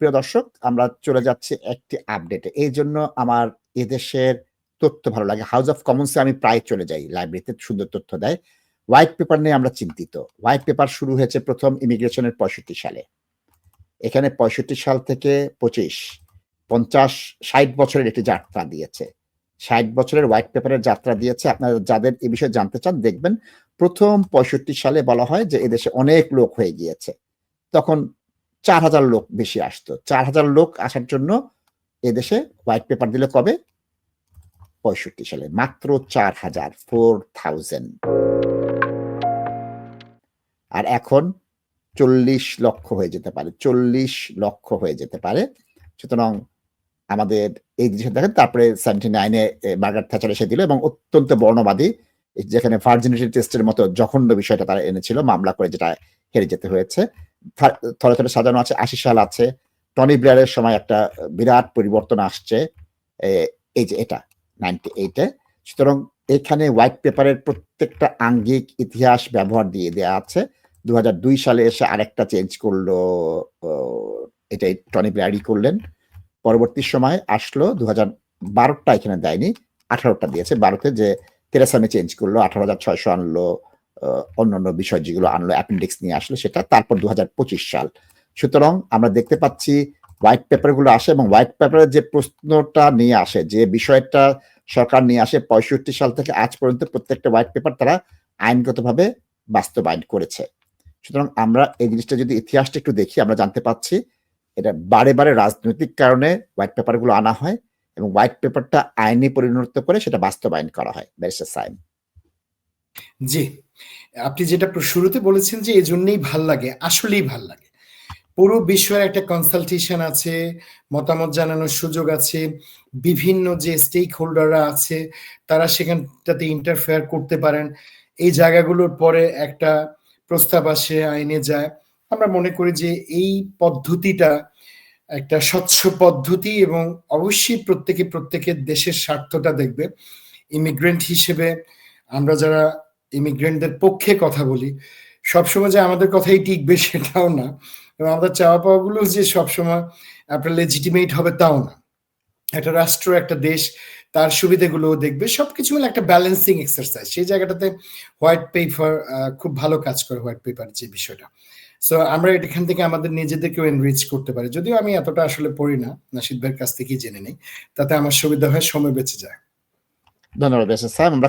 প্রিয় দর্শক, আমরা চলে যাচ্ছি একটি আপডেটে এই জন্য আমার এদেশের তথ্য ভালো লাগে। হাউস অফ কমন্সে আমি প্রায় চলে যাই লাইব্রেরিতে সুন্দর তথ্য দেয়। হোয়াইট পেপার নিয়ে আমরা চিন্তিত। হোয়াইট পেপার শুরু হয়েছে প্রথম ইমিগ্রেশনের পঁয়ষট্টি সালে। এখানে পঁয়ষট্টি সাল থেকে পঁচিশ, পঞ্চাশ, ষাট বছরের একটি যাত্রা দিয়েছে। ষাট বছরের হোয়াইট পেপারের যাত্রা দিয়েছে। আপনারা যাদের এ বিষয়ে জানতে চান, দেখবেন প্রথম পঁয়ষট্টি সালে বলা হয় যে এদেশে অনেক লোক হয়ে গিয়েছে। তখন চার হাজার লোক বেশি আসতো। চার হাজার লোক আসার জন্য এদেশে হোয়াইট পেপার দিলে কবে? পঁয়ষট্টি সালে। মাত্র চার হাজার ফোর থাউজেন্ড আর এখন চল্লিশ লক্ষ হয়ে যেতে পারে। চল্লিশ লক্ষ হয়ে যেতে পারে। সুতরাং আমাদের এই জিনিসটা দেখেন, তারপরে সেভেন্টি নাইনে মার্গারেট থ্যাচার এসে দিল এবং অত্যন্ত বর্ণবাদী, যেখানে ভার্জিনিটি টেস্টের মতো জঘন্য বিষয়টা তারা এনেছিল, মামলা করে যেটা হেরে যেতে হয়েছে। থরে থরে সাজানো আছে আশি সাল আছে। টনি ব্লেয়ারের সময় একটা বিরাট পরিবর্তন আসছে এই যে এটা নাইনটি এইটে সুতরাং এখানে হোয়াইট পেপারের প্রত্যেকটা আঙ্গিক ইতিহাস ব্যবহার দিয়ে দেওয়া আছে। দু হাজার দুই সালে এসে আরেকটা চেঞ্জ করল এটাই টনি ব্লেয়ারই করলেন। পরবর্তী সময় আসলো দু হাজার বারোটা এখানে দেয়নি, আঠারোটা দিয়েছে বারোতে যে তেরাসামে চেঞ্জ করল, আঠারো হাজার ছয়শো আনলো অন্যান্য বিষয় যেগুলো আনলো অ্যাপেন্ডিক্স নিয়ে আসলো, সেটা তারপর দু হাজার পঁচিশ সাল। সুতরাং আমরা দেখতে পাচ্ছি হোয়াইট পেপারগুলো আসে এবং হোয়াইট পেপারের যে প্রশ্নটা নিয়ে আসে, যে বিষয়টা সরকার নিয়ে আসে পঁয়ষট্টি সাল থেকে আজ পর্যন্ত প্রত্যেকটা হোয়াইট পেপার তারা আইনগতভাবে বাস্তবায়ন করেছে। সুতরাং আমরা এই জিনিসটা যদি ইতিহাসটা একটু দেখি, আমরা জানতে পাচ্ছি এটা বারে বারে রাজনৈতিক কারণে হোয়াইট পেপারগুলো আনা হয় এবং হোয়াইট পেপারটা আইনে পরিণত করে সেটা বাস্তবায়ন করা হয়। ব্যারিস্টার সাইম জি। আপনি যেটা শুরুতে বলেছেন যে এই জন্যই ভালো লাগে, আসলেই ভালো লাগে। পুরো বিশ্বের একটা কনসালটেশন আছে, মতামত জানানোর সুযোগ আছে, বিভিন্ন যে স্টেক হোল্ডাররা আছে, তারা সেখানটাতে ইন্টারফেয়ার করতে পারেন। এই জায়গাগুলোর পরে একটা প্রস্তাব আসে, আইনে যায়। আমরা মনে করি যে এই পদ্ধতিটা একটা স্বচ্ছ পদ্ধতি এবং অবশ্যই প্রত্যেকে প্রত্যেকের দেশের স্বার্থটা দেখবে। ইমিগ্রেন্ট হিসেবে আমরা যারা ইমিগ্রেন্টদের পক্ষে কথা বলি, সবসময় যে আমাদের কথাই টিকবে সেটাও না। এবং আমাদের চাওয়া পাওয়াগুলো যে সবসময় আপনার লেজিটিমেট হবে তাও না। একটা রাষ্ট্র, একটা দেশ, তার সুবিধাগুলো দেখবে। সবকিছু মিলে একটা ব্যালেন্সিং এক্সারসাইজ সেই জায়গাটাতে হোয়াইট পেপার খুব ভালো কাজ করে হোয়াইট পেপার যে বিষয়টা। সো আমরা এখান থেকে আমাদের নিজেদেরকেও এনরিচ করতে পারি। যদিও আমি এতটা আসলে পড়ি না নাসিদ ভাইয়ের কাছ থেকেই জেনে নেই। তাতে আমার সুবিধা হয়, সময় বেঁচে যায়। ধন্যবাদ আমরা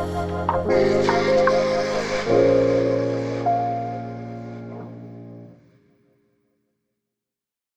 Thank you.